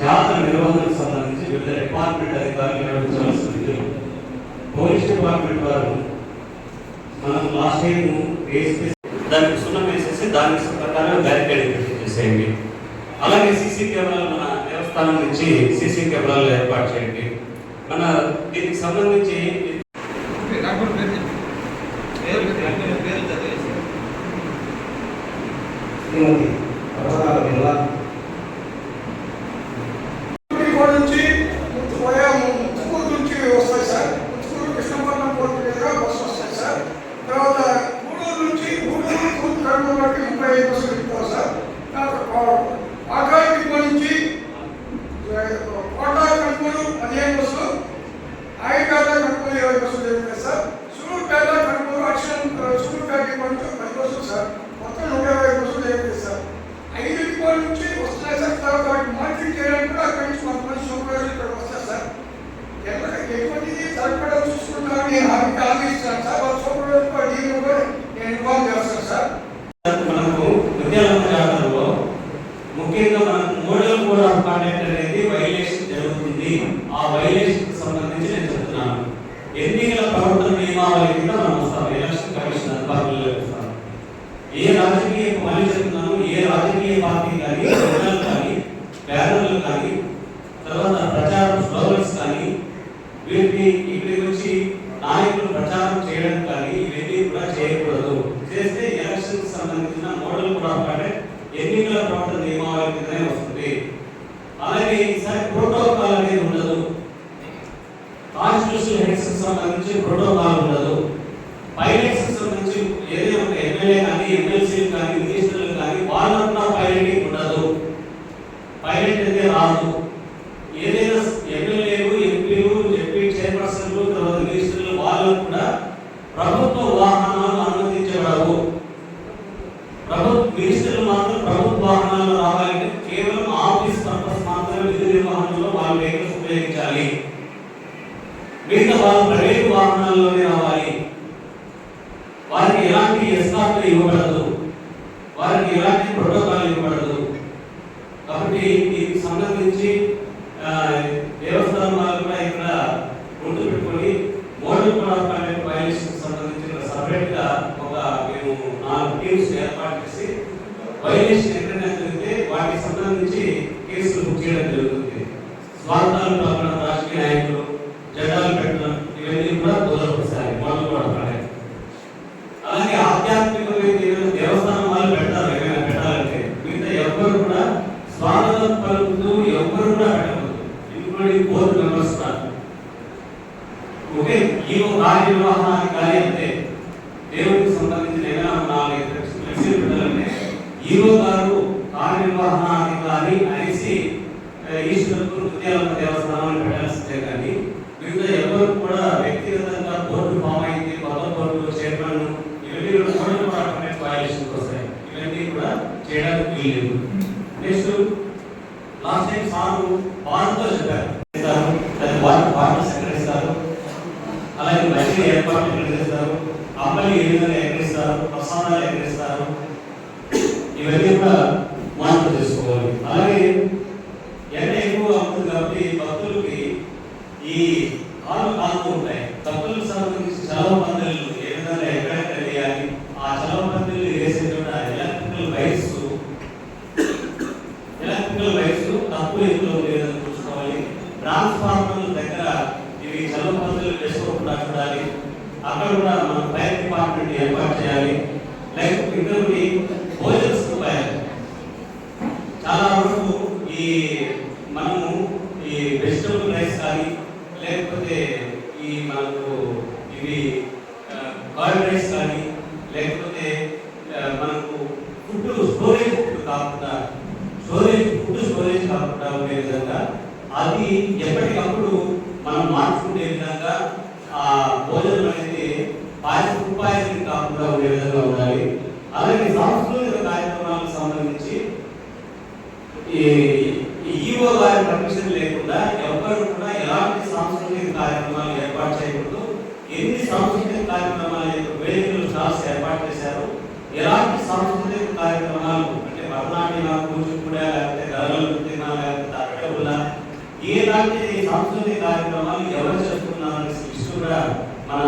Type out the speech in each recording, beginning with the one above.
జాతర నిర్వహణకు సంబంధించి వివిధ డిపార్ట్మెంట్ అధికారులు నిర్వహించవలసిన విధులు. పోలీస్ డిపార్ట్మెంట్ వారు మనం లాస్ట్ టైం వేసి దానికి సున్నం వేసేసి దానికి ప్రకారం బ్యారికేడ్ చేసేయండి అలాగే సీసీ కెమెరాలు మన దేవస్థానం నుంచి సీసీ కెమెరాలు ఏర్పాటు చేయండి. మన దీనికి సంబంధించి డాక్టర్ పేరు చెప్పు. పేరు పేరు పేరు చదివేసి శ్రీమతి పర్వతాల బిర్లా ఇక్కడ నుంచి ఉదయం ముత్తుకూరు నుంచి వస్తాయి సార్ ముత్తుకూరు కృష్ణపట్నం పోర్టు మీదుగా బస్సు వస్తాయి సార్ తర్వాత గూడూరు నుంచి గూడూరు తూర్పు కడప వరకు ముప్పై ఐదు బస్సులు ఎక్కువ సార్ తర్వాత ఆకాశం నుంచి కోట కనుమూరు పదిహేను బస్సులు ఆయకాట కనుమూరు ఇరవై బస్సులు జరుగుతాయి సార్ సూళ్ళూరుపేట కనుమూరు అక్షరం సూళ్ళూరుపేట నుంచి పది బస్సులు సార్ మొత్తం నూట ఇరవై బస్సులు జరుగుతాయి సార్ ఐదు రూపాయల నుంచి వస్తున్నాయి సార్ తర్వాత వాటిని మార్కెట్ చేయడానికి కూడా అక్కడి నుంచి కొంతమంది సూపర్వైజర్ ఇక్కడికి వస్తారు సార్ ఎక్కడ ఎటువంటిది సరిపడా చూసుకుంటారని నేను హామీ హామీ ఇస్తాను సార్ వాళ్ళ సూపర్వైజర్ కూడా డీలో కూడా నేను ఇన్వాల్వ్ చేస్తాను సార్ మనకు విద్యారంగ జాతరలో ముఖ్యంగా మనకు మోడల్ కోడ్ ఆఫ్ కాండక్ట్ అనేది వైలేషన్ జరుగుతుంది ఆ వైలేషన్ సంబంధించి నేను చెప్తున్నాను. ఎన్నికల ప్రవర్తన నియమావళి కింద మనం వస్తాం ఎలక్షన్ కమిషన్ అధికారులు వస్తాం ఏ రాజకీయ మళ్ళీ చెప్తున్నాను ఏ రాజకీయ పార్టీ కానీ జనరల్ కానీ బ్యానర్లు కానీ తర్వాత ప్రచార స్లోగన్స్ కానీ వీటిని ఇక్కడికి వచ్చి నాయకులు ప్రచారం చేయడం కానీ ఇవన్నీ కూడా చేయకూడదు చేస్తే ఎలక్షన్ సంబంధించిన మోడల్ కూడా అంటే ఎన్నికల ప్రవర్తన నియమావళి కిందనే వస్తుంది అలాగే ఈసారి ప్రోటోకాల్ అనేది ఉండదు కాన్స్టిట్యూషన్ హెడ్స్ సంబంధించి ప్రోటోకాల్ ఉండదు పైలట్స్ సంబంధించి ఏదైనా ఒక ఎమ్మెల్యే కానీ ఎమ్మెల్సీలు కానీ మినిస్టర్లు కానీ వాళ్ళంతా పైలటింగ్ ఉండదు పైలట్ రాదు. ఏదైనా ఎమ్మెల్యేలు ఎంపీలు ఎంపీ చైర్పర్సన్లు తర్వాత మినిస్టర్లు వాళ్ళకు కూడా ప్రభుత్వ వాహనాలు అనుమతించబడవు ప్రభుత్వ మినిస్టర్లు మాత్రం ప్రభుత్వ వాహనాలు రావాలంటే కేవలం ఆఫీస్ పర్పస్ మాత్రమే విధి నిర్వహణలో వాళ్ళ వెహికల్స్ ఉపయోగించాలి. మిగతా వాళ్ళు ప్రైవేట్ వాహనాల్లోనే రావాలి. వారికి ఎలాంటి ఎస్కార్ట్ ఇవ్వబడదు. వారికి ఎలాంటి ప్రోటోకాల్ ఇవ్వబడదు. కాబట్టి సంబంధించి ఆ, దేవస్థానం కూడా ఇక్కడ గుర్తు పెట్టుకొని మోడల్ కోడ్ ఆఫ్ వైలేషన్ సంబంధించిన సపరేట్గా ఒక మేము నాలుగు టీమ్స్ ఏర్పాటు చేసి వైలేషన్ ఎక్కడైనా జరిగితే వాటికి సంబంధించి కేసులు బుక్ చేయడం జరుగుతుంది. స్వార్థాలు పాల్గొనడం రాజకీయ నాయకులు జెండాలు పెట్టడం ఇవన్నీ కూడా దూరపరుస్తాయి మోడల్ కోడ్ ఆఫ్ కండక్ట్ అలాగే ఆధ్యాత్మికమైన ఏదైనా దేవస్థానం వాళ్ళు పెడతారు ఏమైనా పెట్టాలంటే మిగతా ఎవ్వరు కూడా స్వాగతం పలుకుతూ ఎవ్వరు కూడా పెట్టకూడదు ఇంక్లూడింగ్ బోర్డు మెంబర్స్ కూడా ఓకే ఈ కార్యనిర్వహణాధికారి అంటే దేవుడికి సంబంధించిన ఏమైనా నాలుగు ఫ్లెక్సీలు పెట్టాలంటే ఈరో గారు కార్యనిర్వహణాధికారి అనేసి ఆ, ఈశ్వరుడు విద్యాలయ దేవస్థానాలు పెట్టాల్సిందే కానీ మిగతా ఎవరు కూడా వ్యక్తిగతంగా బోర్డు ఫామ్ అయింది కొత్త బోర్డు చైర్మన్ ఇవన్నీ కూడా మోడల్ డిపార్ట్మెంట్ వైలేషన్ వస్తాయి ఇవన్నీ కూడా చేయడానికి వీల్లేదు నెక్స్ట్ లాస్ట్ టైం సార్ వారితో చెప్పారు చేస్తారు. అది వాటర్ వాటర్ సెక్రటరీ ఇస్తారు అలాగే మహిళలు ఏర్పాట్లు ఎక్కడ చేస్తారు అబ్బాయిలు ఏ విధంగా ఎక్కడిస్తారు ప్రసాదాలు ఎక్కడిస్తారు ఇవన్నీ కూడా మానిటర్ చేసుకోవాలి అలాగే ఎండ ఎక్కువగా ఉంటుంది కాబట్టి భక్తులకి ఈ కాలు కాలుతూ ఉంటాయి భక్తులకు సంబంధించి చలవ పందిళ్ళు ఏ విధంగా ఎక్కడెక్కడ వేయాలి ఆ చలవ పందిళ్ళు వేసే చోట ఎలక్ట్రికల్ వైర్స్ ఎలక్ట్రికల్ వైర్స్ తక్కువ ఎత్తులో లేదని చూసుకోవాలి ట్రాన్స్ఫార్మర్ల దగ్గర ఇవి చలవ పందిళ్ళు వేసుకోకుండా చూడాలి అక్కడ కూడా మనం ఫైర్ డిపార్ట్మెంట్ ఏర్పాటు చేయాలి లేకపోతే ఇంకొకటి భోజన సదుపాయాలు చాలా వరకు ఈ మనము ఈ వెజిటబుల్ రైస్ కానీ లేకపోతే ఈ మనకు ఇవి కార్బరేట్స్ కానీ లేకపోతే మనకు ఫుడ్ స్టోరేజ్ ఫుడ్ కాకుండా స్టోరేజ్ ఫుడ్ స్టోరేజ్ కాకుండా ఉండే విధంగా అది ఎప్పటికప్పుడు మనం మార్చుకునే విధంగా ఆ భోజనం అనేది పాయసం ఫుడ్ పాయసం కాకుండా ఉండే విధంగా ఉండాలి. అలాగే సాంస్కృతిక కార్యక్రమాలకు సంబంధించి ఈ ఈఓ గారి పర్మిషన్ ఎవరు కూడా ఎలాంటి సాంస్కృతిక కార్యక్రమాలు ఏర్పాటు చేయకూడదు. ఎన్ని సాంస్కృతిక కార్యక్రమాలు యొక్క వేదికలు క్లాస్ ఏర్పాటు చేశారు ఎలాంటి సాంస్కృతిక కార్యక్రమాలు అంటే భరతనాట్యం కూచిపూడా లేకపోతే గరల నృత్యం లేకపోతే అట్టగుల ఎలాంటి సాంస్కృతిక కార్యక్రమాలు ఎవరు చేస్తున్నారు అనే లిస్టు కూడా మన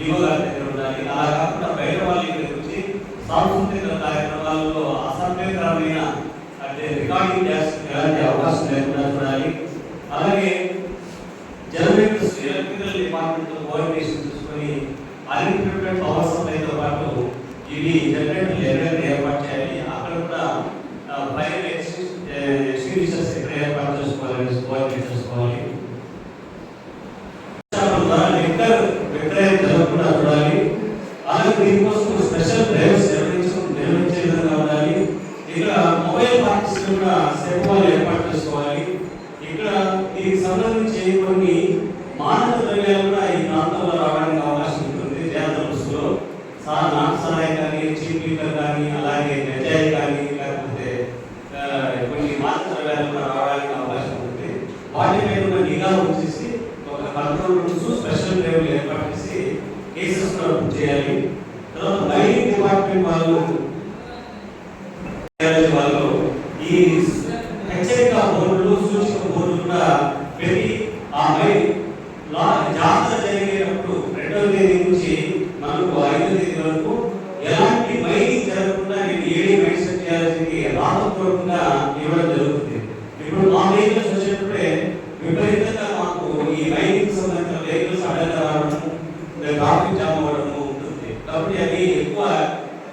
ఈఓ గారి దగ్గర ఉండాలి అలా కాకుండా బయట వాళ్ళ దగ్గరికి వచ్చి సాంస్కృతిక కార్యక్రమాలలో అసభ్యకరమైన అంటే రికార్డింగ్ చేస్తే ఎలాంటి అవకాశం లేకుండా చూడాలి అలాగే జనరేటర్స్ ఎలక్ట్రికల్ డిపార్ట్మెంట్ కోఆర్డినేషన్ చూసుకొని అన్లిమిటెడ్ పవర్ సప్లైతో పాటు ఇవి జనరేటర్లు ఎక్కడెక్కడ ఏర్పాటు చేయాలి. అక్కడ కూడా ఫైర్ ఎక్స్టింగ్విషర్స్ ఎక్కడ ఏర్పాటు చేసుకోవాలని కోఆర్డినేట్ చేసుకోవాలి. జరగకుండా చూడాలి. అలాగే దీనికోసం స్పెషల్ డ్రైవ్స్ నిర్వహించు నిర్వహించే విధంగా ఉండాలి. ఇక్కడ మొబైల్ పార్టీస్ కూడా సేవలు ఏర్పాటు చేసుకోవాలి. ఇక్కడ దీనికి సంబంధించి కంట్రోల్ రూమ్స్ స్పెషల్ లెవెల్ ఏర్పాటు చేసి కేసెస్ చేయాలి. తర్వాత మైనింగ్ డిపార్ట్మెంట్ వాళ్ళు వాళ్ళు ఈ హెచ్చరిక బోర్డులు సూచిక బోర్డులు కూడా పెట్టి ఆ మై లా జాతర జరిగేటప్పుడు రెండవ తేదీ నుంచి మనకు ఐదో తేదీ వరకు ఎలాంటి మైనింగ్ జరగకుండా నేను ఏడి మెన్షన్ చేయాల్సింది రాతపూర్వకంగా ఇవ్వడం జరుగుతుంది ఇప్పుడు మా వెహికల్స్ వచ్చేటప్పుడే విపరీతంగా మాకు ఈ మైనింగ్ సంబంధించిన వెహికల్స్ అడ్డంగా రావడం ట్రాఫిక్ జామ్ అవ్వడం ఉంటుంది కాబట్టి అది ఎక్కువ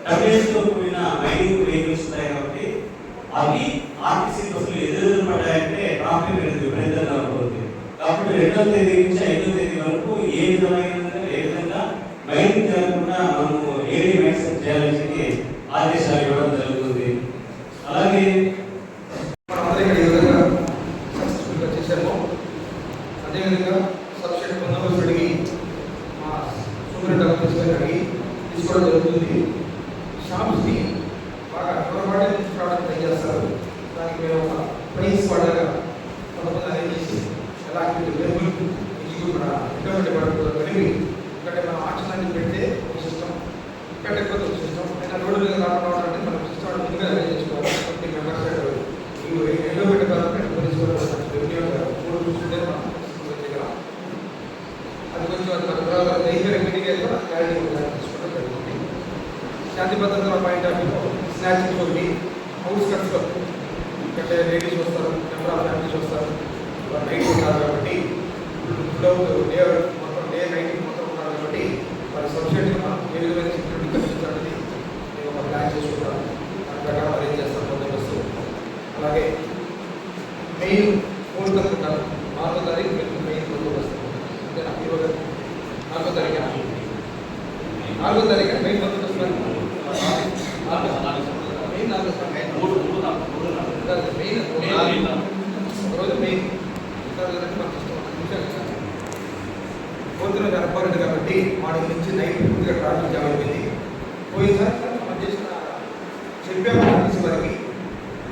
డబ్బేస్తో కూడిన మైనింగ్ వెహికల్స్ ఉన్నాయి కాబట్టి అవి ఆర్టీసీ బస్సులు ఎదురు పడ్డాయంటే ట్రాఫిక్ అనేది విపరీతంగా ఉంటుంది అప్పుడు రెండవ తేదీ నుంచి ఐదో తేదీ వరకు ఏ విధమైన ఏ విధంగా బయటకు జరగకుండా మనము ఏరియా మెన్షన్ చేయాలని చెప్పి ఆదేశాలు ఇవ్వడం జరుగుతుంది అలాగే మనందరం ఇక్కడ ఈ విధంగా సక్సెస్ఫుల్గా చేశాము అదేవిధంగా సబ్సిడీ బందోబస్తు అడిగి మా సూపరింట్ ఆఫీస్ గారిని అడిగి తీసుకోవడం జరుగుతుంది షాప్స్ని బాగా పొరపాటు తీసుకురావడానికి ట్రై చేస్తారు దానికి మేము ఒక ప్రైస్ పడగా కొంతమంది అరేంజ్ చేసి ఎలా యాక్టివిటీ లేబుల్ ఎగ్జిక్యూట్ మన ఇంటర్నెట్ డిపార్ట్మెంట్ కలిపి ఇక్కడ మనం ఆప్షన్ అనేది పెడితే ఒక సిస్టమ్ పెట్టకపోతే ఒక సిస్టమ్ అయినా రోడ్డు మీద రావడం అంటే మనం సిస్టమ్ ముందుగా అరేంజ్ చేసుకోవాలి ట్వంటీ మెంబర్స్ ఇవి ఎన్నో పెట్టాలంటే పోలీసు మూడు చూస్తుంటే మనం system చేయగలం అది కొంచెం అది మన తర్వాత డైలీ కూడా క్లారిటీ తీసుకోవడం జరుగుతుంది శాంతి భద్రతల పాయింట్ ఆఫ్ వ్యూ స్నాచింగ్ ఒకటి హౌస్ కట్స్లో ఎందుకంటే లేడీస్ వస్తారు నెంబర్ ఆఫ్ ఫ్యామిలీస్ వస్తారు నైట్ ఉంటారు కాబట్టి ఫుడ్ డే మొత్తం డే నైట్ మొత్తం ఉంటారు కాబట్టి వారి సబ్సిడీ ఏ విధమైన సెక్యూరిటీ కల్పించాలని మేము ఒక ప్లాన్ చేసుకుంటాం దాని ప్రకారం అరేంజ్ చేస్తాం బందోబస్తు అలాగే మెయిన్ మూడు కనుకుంటారు నాలుగో తారీఖు మీకు మెయిన్ బందోబస్తు అంతేనా ఈరోజు నాలుగో తారీఖు నాలుగో తారీఖు మెయిన్ బందోబస్తు నాలుగో మెయిన్ నాలుగో తారీఖు మూడు మూడు నాలుగు, మూడు నాలుగు. కాదు, మెయిన్ మెయిన్ ఒకరోజు మెయిన్ ఇంకా లేదంటే మనకు ఇష్టం ఒక నిమిషాలు కాబట్టి వాడి నుంచి నైట్ పూర్తిగా ట్రాఫిక్ జామ్ పోయినసారి మనం చేసిన చెప్పాము ఆర్టీసీ వారికి.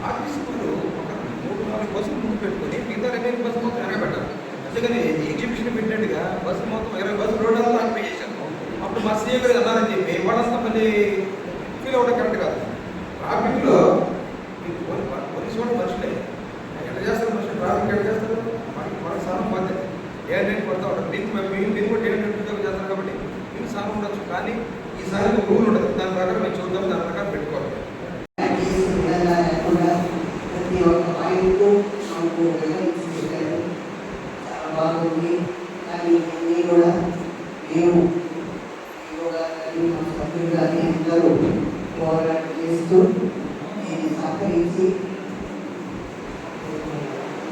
ఆర్టీసీ వాళ్ళు ఒక మూడు నాలుగు బస్సులు ముందు పెట్టుకొని మిగతా రిమైనింగ్ బస్సు మొత్తం వెనక పెట్టారు. అందుకని ఎగ్జిబిషన్ పెట్టినట్టుగా బస్సు మొత్తం ఇరవై బస్సు రోడ్డు అంతా ఆక్యుపై చేశారు. అప్పుడు మా సీఏ గారు అన్నారని చెప్పి వాళ్ళంతా మళ్ళీ ఫీల్ అవ్వడం కరెక్ట్ కాదు. ట్రాఫిక్లో ఈ పోలీ- పోలీసు వాళ్ళు మనుషులే ఎట్లా చేస్తారు మనుషులు ట్రాఫిక్ ఎట్లా చేస్తారు మనకి మనకు సారం బాధ్యత ఏ దీనికి మేము మీరు మీరు కూడా డేట్ ఉద్యోగం చేస్తారు కాబట్టి మీరు సార్ ఉండొచ్చు. కానీ ఈసారి ఒక రూల్ ఉండదు. దాని ప్రకారం మేము చూద్దాం దాని ప్రకారం పెట్టుకోవాలి. విధంగా లేకుండా బాగుంది. కానీ ఇవన్నీ కూడా మేము కానీ మా సభ్యులు కానీ అందరూ పోరాటం చేస్తూ దీన్ని సహకరించి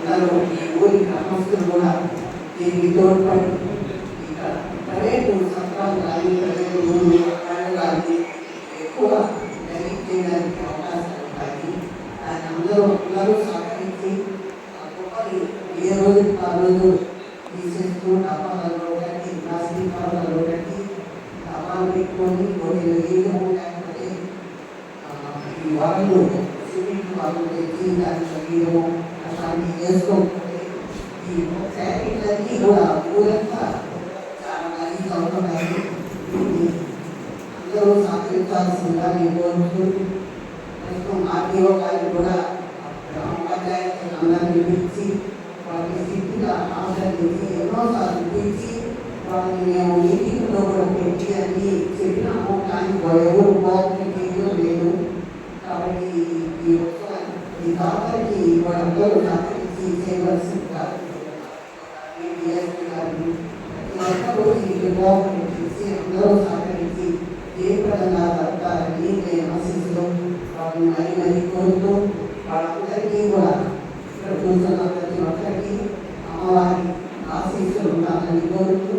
అందరూ ఈ ఊరి గ్రామస్తులు కూడా దీనికి తోడ్పడి ఇక్కడ ప్రైవేటు సత్రాలు కానీ ప్రైవేటు భూములు వాళ్ళు కానీ ఎక్కువ డైరెక్ట్ చేయడానికి అవకాశాలు ఉంటాయి దాన్ని అందరూ అందరూ సహకరించి ఆ కుప్పని ఏ రోజు ఆ రోజు తీసేస్తూ డబ్బాలలో కట్టి ప్లాస్టిక్ కవర్లలో కట్టి డబ్బాలు పెట్టుకొని కొన్ని నీళ్ళు లేకపోతే ఆ, ఈ వాళ్ళు సిమెంట్ వాళ్ళు తెచ్చి దాంట్లో గీయడం అట్లాంటివి చేసుకోకపోతే ఈ ఫ్యాక్టరీలన్నీ కూడా ఊరంతా చాలా గలీజ్ అవుతున్నాయి దీన్ని అందరూ సహకరించాల్సిందిగా నేను కోరుతూ ప్రస్తుతం ఆర్టీఓ గారిని కూడా గ్రామ పంచాయతీ అందరినీ పిలిచి వాళ్ళని స్థితిగా ఆదరించి ఎన్నోసార్లు పిలిచి వాళ్ళని మేము మీటింగ్లో కూడా పెట్టి అన్ని చెప్పినాము కానీ ఎవరు కోఆపరేటివ్ లేదు కాబట్టి ఈ ఉత్సవాన్ని ఈ దాతరికి వాళ్ళందరూ సహకరించి చేయవలసిందిగా డిఎస్పీ గారిని అందరూ ఈ కోఆపరేట్ చేసి అందరూ సహకరించి జయప్రదంగా జరుగుతారని నేను ఆశిస్తూ వాళ్ళని మరీ మరీ కోరుతూ వాళ్ళందరికీ కూడా ఇక్కడ కూర్చున్న ప్రతి ఒక్కరికి అమ్మవారి ఆశీస్సులు ఉండాలని కోరుతూ